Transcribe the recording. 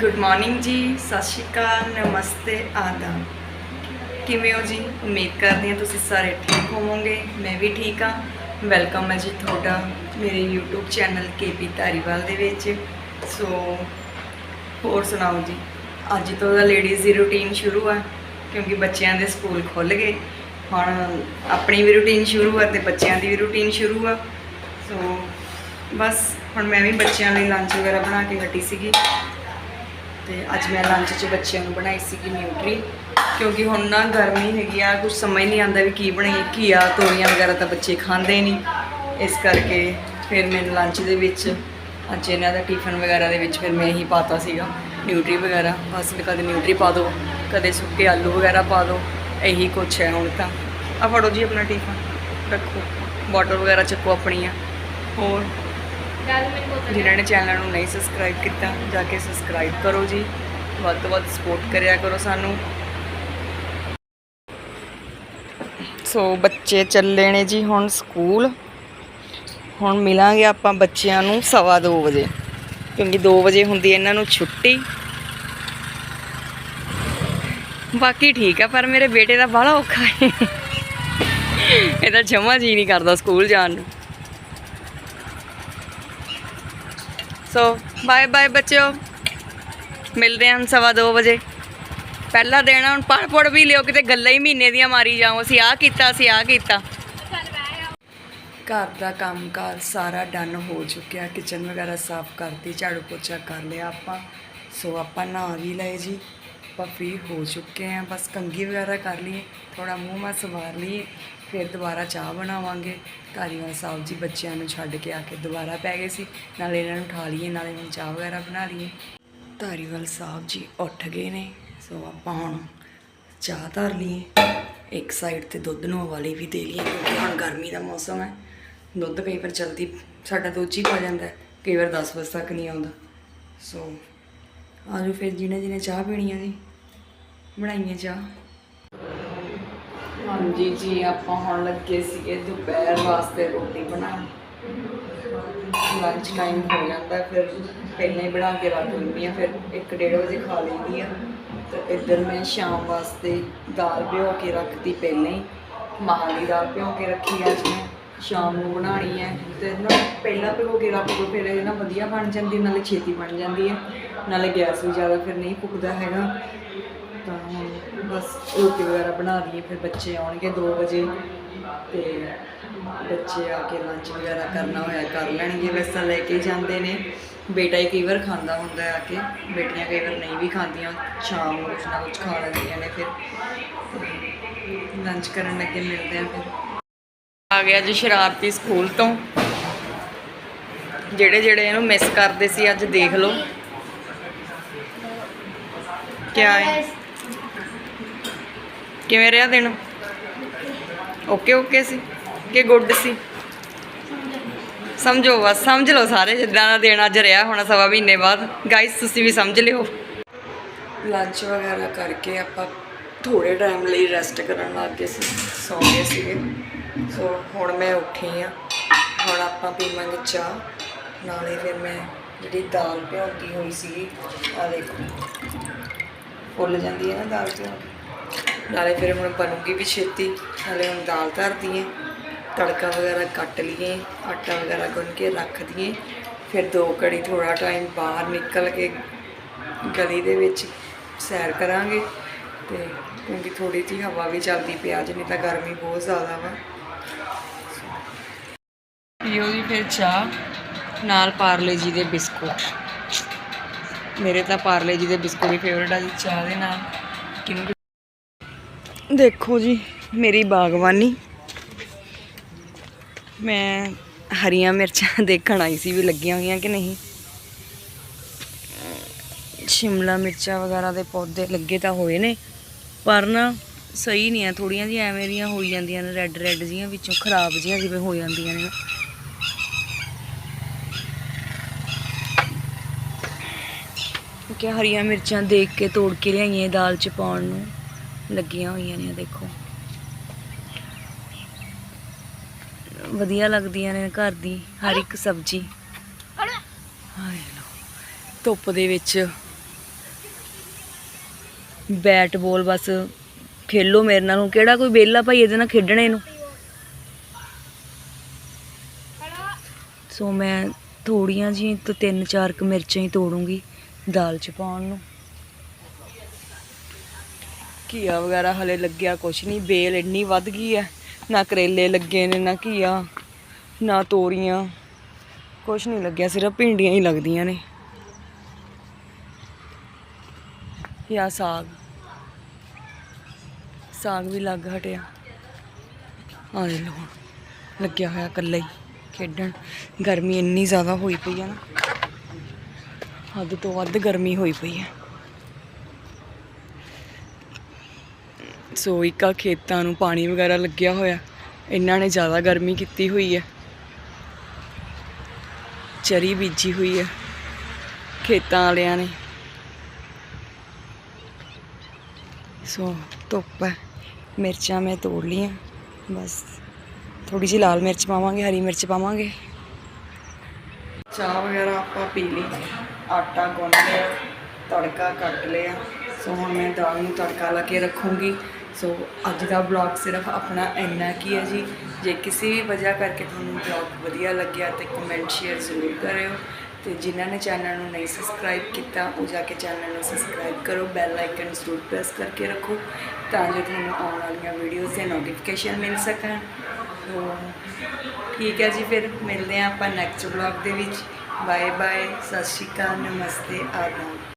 Good morning ਜੀ, ਸਤਿ ਸ਼੍ਰੀ ਅਕਾਲ, ਨਮਸਤੇ, ਆਦਾਬ। ਕਿਵੇਂ ਹੋ ਜੀ? ਉਮੀਦ ਕਰਦੀ ਹਾਂ ਤੁਸੀਂ ਸਾਰੇ ਠੀਕ ਹੋਵੋਗੇ, ਮੈਂ ਵੀ ਠੀਕ ਹਾਂ। ਵੈਲਕਮ ਹੈ ਜੀ ਤੁਹਾਡਾ ਮੇਰੇ YouTube ਚੈਨਲ ਕੇਪੀ ਧਾਰੀਵਾਲ ਦੇ ਵਿੱਚ। ਸੋ ਹੋਰ ਸੁਣਾਓ ਜੀ? ਅੱਜ ਤੋਂ ਦਾ ਲੇਡੀਜ਼ ਦੀ ਰੁਟੀਨ ਸ਼ੁਰੂ ਆ, ਕਿਉਂਕਿ ਬੱਚਿਆਂ ਦੇ ਸਕੂਲ ਖੁੱਲ ਗਏ। ਹੁਣ ਆਪਣੀ ਵੀ ਰੁਟੀਨ ਸ਼ੁਰੂ ਆ ਤੇ ਬੱਚਿਆਂ ਦੀ ਵੀ ਰੁਟੀਨ ਸ਼ੁਰੂ ਆ। ਸੋ ਬਸ ਹੁਣ ਮੈਂ ਵੀ ਬੱਚਿਆਂ ਲਈ ਲੰਚ ਵਗੈਰਾ ਬਣਾ ਕੇ ਹਟੀ ਸੀਗੀ। ਤੇ ਅੱਜ ਮੈਂ ਲੰਚ 'ਚ ਬੱਚਿਆਂ ਨੂੰ ਬਣਾਈ ਸੀਗੀ ਨਿਊਟਰੀ ਕਿਉਂਕਿ ਹੁਣ ਨਾ ਗਰਮੀ ਹੈਗੀ ਆ ਕੁਝ ਸਮਝ ਨਹੀਂ ਆਉਂਦਾ ਵੀ ਕੀ ਬਣਾਈਏ, ਘੀਆ, ਤੋਰੀਆਂ ਵਗੈਰਾ ਤਾਂ ਬੱਚੇ ਖਾਂਦੇ ਨਹੀਂ। ਇਸ ਕਰਕੇ ਫਿਰ ਮੈਨੂੰ ਲੰਚ ਦੇ ਵਿੱਚ ਅੱਜ ਇਹਨਾਂ ਦਾ ਟਿਫਨ ਵਗੈਰਾ ਦੇ ਵਿੱਚ ਫਿਰ ਮੈਂ ਇਹੀ ਪਾਤਾ ਸੀਗਾ ਨਿਊਟਰੀ ਵਗੈਰਾ। ਬਸ ਕਦੇ ਨਿਊਟਰੀ ਪਾ ਦਿਓ ਕਦੇ ਸੁੱਕੇ ਆਲੂ ਵਗੈਰਾ ਪਾ ਦਿਓ ਇਹੀ ਕੁਛ ਹੈ ਹੁਣ ਤਾਂ। ਆ ਫੜੋ ਜੀ ਆਪਣਾ ਟਿਫਨ ਰੱਖੋ। ਬੋਟਲ ਵਗੈਰਾ ਚੱਕੋ ਆਪਣੀਆਂ। ਹੋਰ? ਜਿਨ੍ਹਾਂ ਨੇ ਚੈਨਲ ਨੂੰ ਨਹੀਂ ਸਬਸਕ੍ਰਾਈਬ ਕੀਤਾ, ਜਾ ਕੇ ਸਬਸਕ੍ਰਾਈਬ ਕਰੋ ਜੀ। ਵੱਧ ਤੋਂ ਵੱਧ ਸਪੋਰਟ ਕਰਿਆ ਕਰੋ ਸਾਨੂੰ। ਸੋ ਬੱਚੇ ਚੱਲੇ ਨੇ ਜੀ ਹੁਣ ਸਕੂਲ। ਹੁਣ ਮਿਲਾਂਗੇ ਆਪਾਂ ਬੱਚਿਆਂ ਨੂੰ ਸਵਾ ਦੋ ਵਜੇ, ਕਿਉਂਕਿ 2 ਵਜੇ ਹੁੰਦੀ ਇਹਨਾਂ ਨੂੰ ਛੁੱਟੀ। ਬਾਕੀ ਠੀਕ ਆ ਪਰ ਮੇਰੇ ਬੇਟੇ ਦਾ ਬੜਾ ਔਖਾ ਹੈ। ਇਹਦਾ ਜਮਾ ਜੀ ਨਹੀਂ ਕਰਦਾ ਸਕੂਲ ਜਾਣ ਨੂੰ। ਸੋ ਬਾਏ ਬਾਏ ਬੱਚਿਓ। ਮਿਲਦੇ ਹਾਂ ਸਵਾ ਦੋ ਵਜੇ। ਪਹਿਲਾ ਦੇਣਾ ਹੁਣ ਪੜ ਪੜ ਵੀ ਲਿਓ, ਕਿਤੇ ਗੱਲਾਂ ਹੀ ਮਹੀਨੇ ਦੀਆਂ ਮਾਰੀ ਜਾਓ। ਅਸੀਂ ਆਹ ਕੀਤਾ, ਅਸੀਂ ਆਹ ਕੀਤਾ। ਘਰ ਦਾ ਕੰਮਕਾਰ ਸਾਰਾ ਡਨ ਹੋ ਚੁੱਕਿਆ। ਕਿਚਨ ਵਗੈਰਾ ਸਾਫ਼ ਕਰਤੀ, ਝਾੜੂ ਪੋਚਾ ਕਰ ਲਿਆ ਆਪਾਂ। ਸੋ ਆਪਾਂ ਨਹਾ ਵੀ ਲਏ ਜੀ। ਆਪਾਂ ਫ੍ਰੀ ਹੋ ਚੁੱਕੇ ਹਾਂ। ਬਸ ਕੰਗੀ ਵਗੈਰਾ ਕਰ ਲਈਏ ਥੋੜਾ ਮੂੰਹ ਮਾ ਸਵਾਰ ਲਈਏ। ਫਿਰ ਦੁਬਾਰਾ ਚਾਹ ਬਣਾਵਾਂਗੇ। ਧਾਰੀਵਾਲ ਸਾਹਿਬ ਜੀ ਬੱਚਿਆਂ ਨੂੰ ਛੱਡ ਕੇ ਆ ਕੇ ਦੁਬਾਰਾ ਪੈ ਗਏ ਸੀ। ਨਾਲੇ ਇਹਨਾਂ ਨੂੰ ਉਠਾ ਲਈਏ, ਨਾਲੇ ਹੁਣ ਚਾਹ ਵਗੈਰਾ ਬਣਾ ਲਈਏ। ਧਾਰੀਵਾਲ ਸਾਹਿਬ ਜੀ ਉੱਠ ਗਏ ਨੇ। ਸੋ ਆਪਾਂ ਹੁਣ ਚਾਹ ਧਰ ਲਈਏ। ਇੱਕ ਸਾਈਡ ਤੇ ਦੁੱਧ ਨੂੰ ਉਬਾਲੀ ਵੀ ਦੇ ਲਈਏ, ਕਿਉਂਕਿ ਹੁਣ ਗਰਮੀ ਦਾ ਮੌਸਮ ਹੈ। ਦੁੱਧ ਕਈ ਵਾਰ ਜਲਦੀ ਸਾਡਾ ਦੁੱਧ ਹੀ ਪਾ ਜਾਂਦਾ ਕਈ ਵਾਰ 10 ਵਜੇ ਤੱਕ ਨਹੀਂ ਆਉਂਦਾ। ਸੋ ਆਜੋ ਫਿਰ, ਜਿਹਨੇ ਜਿਹਨੇ ਚਾਹ ਪੀਣੀ ਹੈ ਜੀ, ਬਣਾਈਏ ਚਾਹ। ਹਾਂਜੀ ਜੀ, ਆਪਾਂ ਹੁਣ ਲੱਗੇ ਸੀਗੇ ਦੁਪਹਿਰ ਵਾਸਤੇ ਰੋਟੀ ਬਣਾਉਣ। ਲੰਚ ਟਾਈਮ ਹੋ ਜਾਂਦਾ, ਫਿਰ ਪਹਿਲਾਂ ਹੀ ਬਣਾ ਕੇ ਰੱਖ ਲੈਂਦੀ ਆ ਫਿਰ 1:30 ਵਜੇ ਖਾ ਲੈਂਦੀ ਆ ਤੇ ਇੱਧਰ ਮੈਂ ਸ਼ਾਮ ਵਾਸਤੇ ਦਾਲ ਭਿਓ ਕੇ ਰੱਖਦੀ ਪਹਿਲਾਂ ਹੀ। ਮਾਂ ਦੀ ਦਾਲ ਭਿਓ ਕੇ ਰੱਖੀ ਅੱਜ ਮੈਂ। ਸ਼ਾਮ ਨੂੰ ਬਣਾਉਣੀ ਹੈ। ਤੇ ਨਾ ਪਹਿਲਾਂ ਭਿਓ ਕੇ ਰੱਖ ਦੋ, ਫਿਰ ਇਹ ਨਾ ਵਧੀਆ ਬਣ ਜਾਂਦੀ, ਨਾਲੇ ਛੇਤੀ ਬਣ ਜਾਂਦੀ ਹੈ। ਨਾਲੇ ਗੈਸ ਵੀ ਜ਼ਿਆਦਾ ਫਿਰ ਨਹੀਂ ਫੁੱਕਦਾ ਹੈਗਾ। ਤਾਂ ਹੁਣ ਬਸ ਰੋਟੀ ਵਗੈਰਾ ਬਣਾ ਦਈਏ ਫਿਰ ਬੱਚੇ ਆਉਣਗੇ 2 ਵਜੇ ਤੇ ਬੱਚੇ ਆ ਕੇ ਲੰਚ ਵਗੈਰਾ ਕਰਨਾ ਹੋਇਆ ਕਰ ਲੈਣਗੇ। ਵੈਸਾ ਲੈ ਕੇ ਜਾਂਦੇ ਨੇ। ਬੇਟਾ ਹੀ ਕਈ ਵਾਰ ਖਾਂਦਾ ਹੁੰਦਾ ਆ ਕੇ, ਬੇਟੀਆਂ ਕਈ ਵਾਰ ਨਹੀਂ ਵੀ ਖਾਂਦੀਆਂ, ਸ਼ਾਮ ਨੂੰ ਕੁਛ ਨਾ ਕੁਛ ਖਾ ਲੈਂਦੀਆਂ ਨੇ ਫਿਰ। ਲੰਚ ਕਰਨ ਲੱਗੇ ਮਿਲਦੇ ਆ ਫਿਰ। ਆ ਗਿਆ ਜੀ ਸ਼ਰਾਰਤੀ ਸਕੂਲ ਤੋਂ। ਜਿਹੜੇ ਜਿਹੜੇ ਇਹਨੂੰ ਮਿਸ ਕਰਦੇ ਸੀ, ਅੱਜ ਦੇਖ ਲਓ। ਕਿਆ ਹੈ? ਕਿਵੇਂ ਰਿਹਾ ਦਿਨ? ਓਕੇ ਓਕੇ ਸੀ ਕਿ ਗੁੱਡ ਸੀ? ਸਮਝੋ ਬਸ, ਸਮਝ ਲਓ ਸਾਰੇ ਜਿੱਦਾਂ ਦਾ ਦਿਨ ਅੱਜ ਰਿਹਾ ਹੋਣਾ ਸਵਾ ਮਹੀਨੇ ਬਾਅਦ। ਗਾਇਸ ਤੁਸੀਂ ਵੀ ਸਮਝ ਲਿਓ। ਲੰਚ ਵਗੈਰਾ ਕਰਕੇ ਆਪਾਂ ਥੋੜੇ ਟਾਈਮ ਲਈ ਰੈਸਟ ਕਰਨ ਲੱਗ ਗਏ ਸੀ ਸੌਂ ਗਏ ਸੀਗੇ। ਸੋ ਹੁਣ ਮੈਂ ਉੱਠੀ ਆ ਹੁਣ ਆਪਾਂ ਪੀਵਾਂਗੇ ਚਾਹ। ਨਾਲੇ ਫਿਰ ਮੈਂ ਜਿਹੜੀ ਦਾਲ ਭਿਉਂਦੀ ਹੋਈ ਸੀਗੀ ਆ ਦੇਖੋ। ਫੁੱਲ ਜਾਂਦੀ ਹੈ ਨਾ ਦਾਲ ਭਿਉਂ ਨਾਲੇ ਫਿਰ ਹੁਣ ਬਣੂਗੀ ਵੀ ਛੇਤੀ, ਨਾਲੇ ਹੁਣ ਦਾਲ ਧਰ ਦਈਏ ਤੜਕਾ ਵਗੈਰਾ ਕੱਟ ਲਈਏ, ਆਟਾ ਵਗੈਰਾ ਗੁੰਨ ਕੇ ਰੱਖ ਦਈਏ, ਫਿਰ ਦੋ ਘੜੀ ਥੋੜਾ ਟਾਈਮ ਬਾਹਰ ਨਿਕਲ ਕੇ ਗਲੀ ਦੇ ਵਿੱਚ ਸੈਰ ਕਰਾਂਗੇ ਤੇ ਕਿਉਂਕਿ ਥੋੜੀ ਜਿਹੀ ਹਵਾ ਵੀ ਚੱਲਦੀ ਪਈ ਅੱਜ ਨਹੀਂ ਤਾਂ ਗਰਮੀ ਬਹੁਤ ਜ਼ਿਆਦਾ ਵਾ। ਪੀਓ ਜੀ ਫਿਰ ਚਾਹ, ਨਾਲ ਪਾਰਲੇ ਜੀ ਦੇ ਬਿਸਕੁਟ। ਮੇਰੇ ਤਾਂ ਪਾਰਲੇ ਜੀ ਦੇ ਬਿਸਕੁਟ ਹੀ ਫੇਵਰਟ ਆ ਜੀ, ਚਾਹ ਦੇ ਨਾਲ। ਕਿਉਂਕਿ ਦੇਖੋ ਜੀ, ਮੇਰੀ ਬਾਗਬਾਨੀ ਮੈਂ ਹਰੀਆਂ ਮਿਰਚਾਂ ਦੇਖਣ ਆਈ ਸੀ ਵੀ ਲੱਗੀਆਂ ਹੋਈਆਂ ਕਿ ਨਹੀਂ। ਸ਼ਿਮਲਾ ਮਿਰਚਾਂ ਵਗੈਰਾ ਦੇ ਪੌਦੇ ਲੱਗੇ ਤਾਂ ਹੋਏ ਨੇ, ਪਰ ਨਾ ਸਹੀ ਨਹੀਂ ਆ ਥੋੜੀਆਂ ਜਿਹੀਆਂ ਐਵੇਂ ਦੀਆਂ ਹੋਈ ਜਾਂਦੀਆਂ ਨੇ ਰੈੱਡ ਰੈੱਡ ਜੀਆਂ ਵਿੱਚੋਂ ਖਰਾਬ ਜੀਆਂ ਜਿਵੇਂ ਹੋ ਜਾਂਦੀਆਂ ਨੇ ਕਿ ਹਰੀਆਂ ਮਿਰਚਾਂ ਦੇਖ ਕੇ ਤੋੜ ਕੇ ਲਿਆਈਆਂ ਦਾਲ ਚ ਪਾਉਣ ਨੂੰ। ਲੱਗੀਆਂ ਹੋਈਆਂ ਨੇ, ਦੇਖੋ। ਵਧੀਆ ਲੱਗਦੀਆਂ ਨੇ ਘਰ ਦੀ, ਹਰ ਇੱਕ ਸਬਜ਼ੀ। ਹਾਏ ਲੋ ਧੁੱਪ ਦੇ ਵਿੱਚ ਬੈਟ ਬੋਲ ਬਸ ਖੇਲੋ ਮੇਰੇ ਨਾਲ ਕਿਹੜਾ ਕੋਈ ਵਿਹਲਾ ਭਾਈ ਇਹਦੇ ਨਾਲ ਖੇਡਣੇ ਨੂੰ? ਸੋ ਮੈਂ ਥੋੜੀਆਂ ਜੀ ਤੋਂ ਤਿੰਨ ਚਾਰ ਕੁ ਮਿਰਚਾਂ ਹੀ ਤੋੜੂੰਗੀ ਦਾਲ ਚ ਪਾਉਣ ਨੂੰ। ਘੀਆ ਵਗੈਰਾ ਹਲੇ ਲੱਗਿਆ ਕੁਛ ਨਹੀਂ ਬੇਲ ਇੰਨੀ ਵੱਧ ਗਈ ਹੈ ਨਾ ਕਰੇਲੇ ਲੱਗੇ ਨੇ, ਨਾ ਘੀਆ, ਨਾ ਤੋਰੀਆਂ, ਕੁਛ ਨਹੀਂ ਲੱਗਿਆ, ਸਿਰਫ ਭਿੰਡੀਆਂ ਹੀ ਲੱਗਦੀਆਂ ਨੇ। ਜਾਂ ਸਾਗ। ਸਾਗ ਵੀ ਲੱਗ ਹਟਿਆ। ਆ ਲੈ ਲੋ ਲੱਗਿਆ ਹੋਇਆ ਇਕੱਲਾ ਹੀ ਖੇਡਣ। ਗਰਮੀ ਇੰਨੀ ਜ਼ਿਆਦਾ ਹੋਈ ਪਈ ਆ ਨਾ। ਹੱਦ ਤੋਂ ਵੱਧ ਗਰਮੀ ਹੋਈ ਪਈ ਹੈ ਸੋ ਇੱਕ ਆ ਖੇਤਾਂ ਨੂੰ ਪਾਣੀ ਵਗੈਰਾ ਲੱਗਿਆ ਹੋਇਆ। ਇਹਨਾਂ ਨੇ ਜ਼ਿਆਦਾ ਗਰਮੀ ਕੀਤੀ ਹੋਈ ਹੈ। ਚਰੀ ਬੀਜੀ ਹੋਈ ਹੈ ਖੇਤਾਂ ਵਾਲਿਆਂ ਨੇ। ਸੋ ਧੁੱਪ ਹੈ। ਮਿਰਚਾਂ ਮੈਂ ਤੋੜ ਲਈਆਂ। ਬਸ ਥੋੜੀ ਜਿਹੀ ਲਾਲ ਮਿਰਚ ਪਾਵਾਂਗੇ, ਹਰੀ ਮਿਰਚ ਪਾਵਾਂਗੇ। ਚਾਹ ਵਗੈਰਾ ਆਪਾਂ ਪੀ ਲਈ। ਆਟਾ ਗੁੰਨ ਲਿਆ, ਤੜਕਾ ਕੱਟ ਲਿਆ। ਸੋ ਹੁਣ ਮੈਂ ਦਾਲ ਨੂੰ ਤੜਕਾ ਲਾ ਕੇ ਰੱਖੂੰਗੀ। ਸੋ ਅੱਜ ਦਾ ਬਲੌਗ ਸਿਰਫ ਆਪਣਾ ਇੰਨਾ ਕੀ ਹੈ ਜੀ। ਜੇ ਕਿਸੇ ਵੀ ਵਜ੍ਹਾ ਕਰਕੇ ਤੁਹਾਨੂੰ ਬਲੌਗ ਵਧੀਆ ਲੱਗਿਆ ਤੇ ਕਮੈਂਟ ਸ਼ੇਅਰ ਜ਼ਰੂਰ ਕਰਿਓ। ਤੇ ਜਿਨ੍ਹਾਂ ਨੇ ਚੈਨਲ ਨੂੰ ਨਹੀਂ ਸਬਸਕ੍ਰਾਈਬ ਕੀਤਾ, ਉਹ ਜਾ ਕੇ ਚੈਨਲ ਨੂੰ ਸਬਸਕ੍ਰਾਈਬ ਕਰੋ। ਬੈਲ ਆਈਕਨ ਜ਼ਰੂਰ ਪ੍ਰੈਸ ਕਰਕੇ ਰੱਖੋ ਤਾਂ ਜੋ ਤੁਹਾਨੂੰ ਆਉਣ ਵਾਲੀਆਂ ਵੀਡੀਓਜ਼ ਦੇ ਨੋਟੀਫਿਕੇਸ਼ਨ ਮਿਲ ਸਕਣ। ਸੋ ਠੀਕ ਹੈ ਜੀ ਫਿਰ ਮਿਲਦੇ ਹਾਂ ਆਪਾਂ ਨੈਕਸਟ ਬਲੌਗ ਦੇ ਵਿੱਚ। ਬਾਏ ਬਾਏ ਸਤਿ ਸ਼੍ਰੀ ਅਕਾਲ, ਨਮਸਤੇ, ਆਦਾਬ।